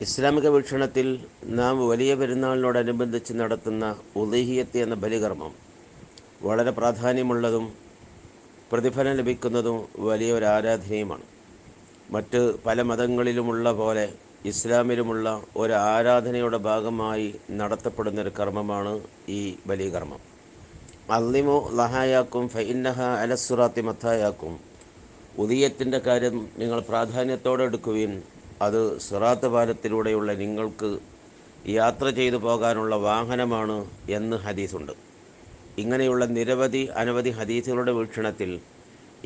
ഇസ്ലാമിക വീക്ഷണത്തിൽ നാം വലിയ പെരുന്നാളിനോടനുബന്ധിച്ച് നടത്തുന്ന ഉദഹിയത്ത് എന്ന ബലികർമ്മം വളരെ പ്രാധാന്യമുള്ളതും പ്രതിഫലം ലഭിക്കുന്നതും വലിയ ഒരു ആരാധനയുമാണ്. മറ്റ് പല മതങ്ങളിലുമുള്ള പോലെ ഇസ്ലാമിലുമുള്ള ഒരു ആരാധനയുടെ ഭാഗമായി നടത്തപ്പെടുന്ന ഒരു കർമ്മമാണ് ഈ ബലികർമ്മം. അല്ലിമു ലഹായാക്കും ഫൈന്നഹ അലസുറാത്തി മത്തായാക്കും. ഉദയത്തിന്റെ കാര്യം നിങ്ങൾ പ്രാധാന്യത്തോടെ എടുക്കുവിൻ. അത് സിറാത്ത് പാലത്തിലൂടെയുള്ള നിങ്ങൾക്ക് യാത്ര ചെയ്തു പോകാനുള്ള വാഹനമാണ് എന്ന് ഹദീസുണ്ട്. ഇങ്ങനെയുള്ള നിരവധി അനവധി ഹദീസുകളുടെ വീക്ഷണത്തിൽ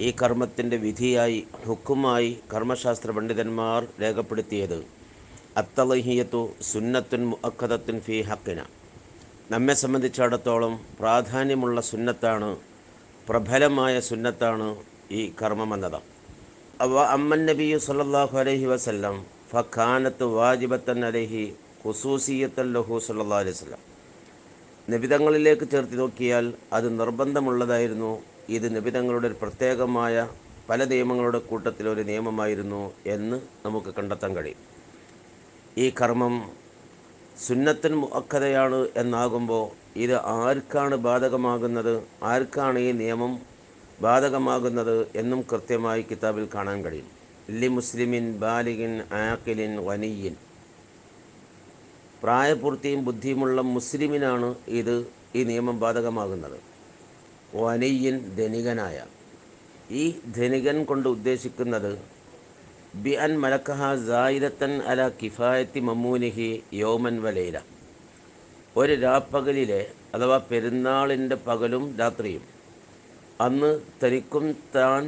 ഈ കർമ്മത്തിന്റെ വിധിയായി ഹുക്കുമായി കർമ്മശാസ്ത്ര പണ്ഡിതന്മാർ രേഖപ്പെടുത്തിയത് അത്തലഹിയത്തു സുന്നത്തുൻ മുഅക്കദത്തുൻ ഫി ഹക്കിന നമ്മെ സംബന്ധിച്ചിടത്തോളം പ്രാധാന്യമുള്ള സുന്നത്താണ് പ്രബലമായ സുന്നത്താണ് ഈ കർമ്മമെന്നത്. അവ അമ്മൻ നബിയു സല്ലല്ലാഹു അലഹി വസ്ലം ഫഖാനത്ത് വാജിബത്തൻ അലഹി ഖുസൂസിയത്തൻ ലഹു സല്ലല്ലാഹു അലൈഹി വസ്ലം നിബിതങ്ങളിലേക്ക് ചേർത്ത് നോക്കിയാൽ അത് നിർബന്ധമുള്ളതായിരുന്നു. ഇത് നിബിതങ്ങളുടെ ഒരു പ്രത്യേകമായ പല നിയമങ്ങളുടെ കൂട്ടത്തിൽ ഒരു നിയമമായിരുന്നു എന്ന് നമുക്ക് കണ്ടെത്താൻ കഴിയും. ഈ കർമ്മം സുന്നത്തൻ മുഅക്കതയാണ് എന്നാകുമ്പോൾ ഇത് ആർക്കാണ് ബാധകമാകുന്നത്? ആർക്കാണ് ഈ നിയമം ബാധകമാകുന്നത് എന്നും കൃത്യമായി കിതാബിൽ കാണാൻ കഴിയും. ലി മുസ്ലിമിൻ ബാലിഗിൻ ആക്കിലിൻ വനിയിൻ. പ്രായപൂർത്തിയും ബുദ്ധിയുമുള്ള മുസ്ലിമിനാണ് ഇത് ഈ നിയമം ബാധകമാകുന്നത്. വനിയിൻ ധനികനായ. ഈ ധനികൻ കൊണ്ട് ഉദ്ദേശിക്കുന്നത് ബി അൻ മലക്കഹ സായിരത്തൻ അല കിഫായത്തി മമ്മൂനിഹി യോമൻ വലയില ഒരു രാപ്പകലിലെ അഥവാ പെരുന്നാളിന്റെ പകലും രാത്രിയും അന്ന് തനിക്കും താൻ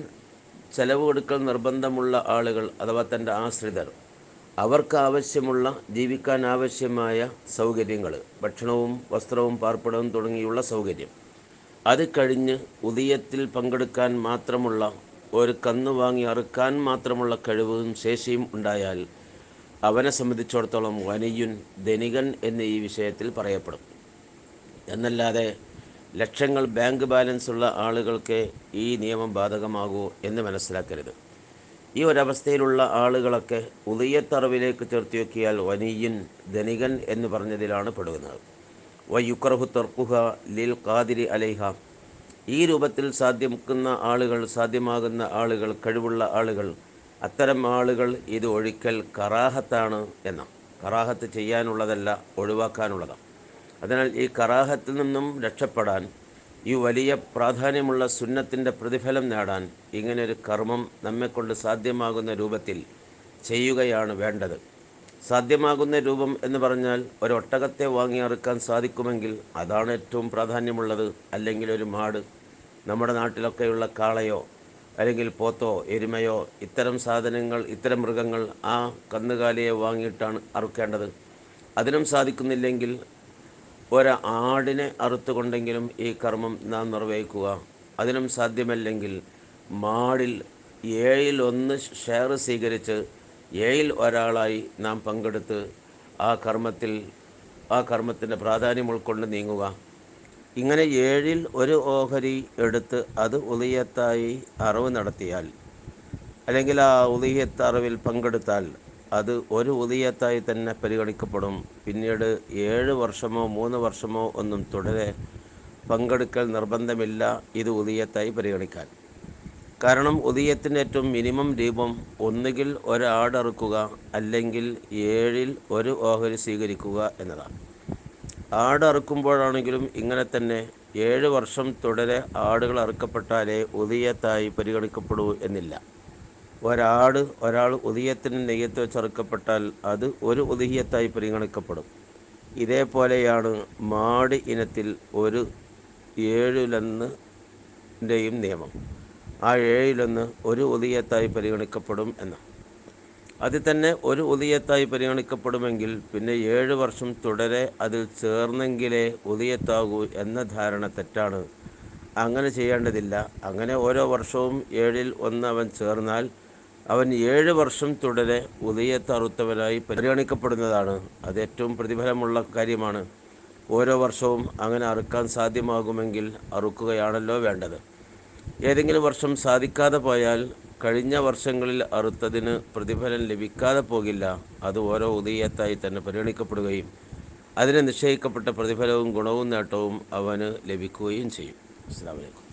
ചെലവ് കൊടുക്കൽ നിർബന്ധമുള്ള ആളുകൾ അഥവാ തന്റെ ആശ്രിതർ. അവർക്ക് ആവശ്യമുള്ള ജീവിക്കാൻ ആവശ്യമായ സൗകര്യങ്ങൾ ഭക്ഷണവും വസ്ത്രവും പാർപ്പിടവും തുടങ്ങിയുള്ള സൗകര്യം. അത് കഴിഞ്ഞ് ഉദയത്തിൽ പങ്കെടുക്കാൻ മാത്രമുള്ള ഒരു കന്ന് വാങ്ങി അറുക്കാൻ മാത്രമുള്ള കഴിവും ശേഷിയും ഉണ്ടായാൽ അവനെ സംബന്ധിച്ചിടത്തോളം വനിയുൻ ധനികൻ എന്ന ഈ വിഷയത്തിൽ പറയപ്പെടും. എന്നല്ലാതെ ലക്ഷങ്ങൾ ബാങ്ക് ബാലൻസ് ഉള്ള ആളുകൾക്ക് ഈ നിയമം ബാധകമാകൂ എന്ന് മനസ്സിലാക്കരുത്. ഈ ഒരവസ്ഥയിലുള്ള ആളുകളൊക്കെ ഉദയത്തറവിലേക്ക് ചേർത്തി നോക്കിയാൽ വനിയൻ ധനികൻ എന്ന് പറഞ്ഞതിലാണ് പെടുന്നത്. വയുക്രഹു തർക്കുഹ ലിൽ ഖാദിരി അലൈഹ. ഈ രൂപത്തിൽ സാധ്യമാക്കുന്ന ആളുകൾ സാധ്യമാകുന്ന ആളുകൾ കഴിവുള്ള ആളുകൾ അത്തരം ആളുകൾ ഇത് ഒഴിക്കൽ കറാഹത്താണ് എന്ന കറാഹത്ത് ചെയ്യാനുള്ളതല്ല ഒഴിവാക്കാനുള്ളതാണ്. അതിനാൽ ഈ കറാഹത്തിൽ നിന്നും രക്ഷപ്പെടാൻ ഈ വലിയ പ്രാധാന്യമുള്ള സുന്നത്തിന്റെ പ്രതിഫലം നേടാൻ ഇങ്ങനൊരു കർമ്മം നമ്മെക്കൊണ്ട് സാധ്യമാകുന്ന രൂപത്തിൽ ചെയ്യുകയാണ് വേണ്ടത്. സാധ്യമാകുന്ന രൂപം എന്ന് പറഞ്ഞാൽ ഒരൊട്ടകത്തെ വാങ്ങി അറുക്കാൻ സാധിക്കുമെങ്കിൽ അതാണ് ഏറ്റവും പ്രാധാന്യമുള്ളത്. അല്ലെങ്കിൽ ഒരു മാട് നമ്മുടെ നാട്ടിലൊക്കെയുള്ള കാളയോ അല്ലെങ്കിൽ പോത്തോ എരുമയോ ഇത്തരം സാധനങ്ങൾ ഇത്തരം മൃഗങ്ങൾ ആ കന്നുകാലിയെ വാങ്ങിയിട്ടാണ് അറുക്കേണ്ടത്. അതിനും സാധിക്കുന്നില്ലെങ്കിൽ ഒരു ആടിനെ അറുത്തുകൊണ്ടെങ്കിലും ഈ കർമ്മം നാം നിർവഹിക്കുക. അതിനും സാധ്യമല്ലെങ്കിൽ മാടിൽ ഏഴിൽ ഒന്ന് ഷെയർ സ്വീകരിച്ച് ഏഴിൽ ഒരാളായി നാം പങ്കെടുത്ത് ആ കർമ്മത്തിൽ ആ കർമ്മത്തിന്റെ പ്രാധാന്യം ഉൾക്കൊണ്ട് നീങ്ങുക. ഇങ്ങനെ ഏഴിൽ ഒരു ഓഹരി എടുത്ത് അത് ഉദയത്തായി അറിവ് നടത്തിയാൽ അല്ലെങ്കിൽ ആ ഉദയത്തറിവിൽ പങ്കെടുത്താൽ അത് ഒരു ഉദയത്തായി തന്നെ പരിഗണിക്കപ്പെടും. പിന്നീട് ഏഴ് വർഷമോ മൂന്ന് വർഷമോ ഒന്നും തുടരെ പങ്കെടുക്കൽ നിർബന്ധമില്ല ഇത് ഉദയത്തായി പരിഗണിക്കാൻ. കാരണം ഉദയത്തിന്റെ ഏറ്റവും മിനിമം രൂപം ഒന്നുകിൽ ഒരാടറുക്കുക അല്ലെങ്കിൽ ഏഴിൽ ഒരു ഓഹരി സ്വീകരിക്കുക എന്നതാണ്. ആട് അറുക്കുമ്പോഴാണെങ്കിലും ഇങ്ങനെ തന്നെ ഏഴ് വർഷം തുടരെ ആടുകൾ അറുക്കപ്പെട്ടാലേ ഉദയത്തായി പരിഗണിക്കപ്പെടൂ എന്നില്ല. ഒരാട് ഒരാൾ ഉദയത്തിന് നെയ്യത്ത് വെച്ച് അറുക്കപ്പെട്ടാൽ അത് ഒരു ഉദയത്തായി പരിഗണിക്കപ്പെടും. ഇതേപോലെയാണ് മാട് ഇനത്തിൽ ഒരു ഏഴിലൊന്നിന്റെയും നിയമം. ആ ഏഴിലൊന്ന് ഒരു ഉദയത്തായി പരിഗണിക്കപ്പെടും എന്ന്. അതിൽ തന്നെ ഒരു ഉദയത്തായി പരിഗണിക്കപ്പെടുമെങ്കിൽ പിന്നെ ഏഴ് വർഷം തുടരെ അതിൽ ചേർന്നെങ്കിലേ ഉദയത്താകൂ എന്ന ധാരണ തെറ്റാണ്. അങ്ങനെ ചെയ്യേണ്ടതില്ല. അങ്ങനെ ഓരോ വർഷവും ഏഴിൽ ഒന്ന് അവൻ ചേർന്നാൽ അവൻ ഏഴ് വർഷം തുടരെ ഉദയത്തറുത്തവനായി പരിഗണിക്കപ്പെടുന്നതാണ്. അത് ഏറ്റവും പ്രതിഫലമുള്ള കാര്യമാണ്. ഓരോ വർഷവും അങ്ങനെ അറുക്കാൻ സാധ്യമാകുമെങ്കിൽ അറുക്കുകയാണല്ലോ വേണ്ടത്. ഏതെങ്കിലും വർഷം സാധിക്കാതെ പോയാൽ കഴിഞ്ഞ വർഷങ്ങളിൽ അറുത്തതിന് പ്രതിഫലം ലഭിക്കാതെ പോകില്ല. അത് ഓരോ ഉദയത്തായി തന്നെ പരിഗണിക്കപ്പെടുകയും അതിന് നിശ്ചയിക്കപ്പെട്ട പ്രതിഫലവും ഗുണവും നേട്ടവും അവന് ലഭിക്കുകയും ചെയ്യും. അസ്സാം വലൈക്കും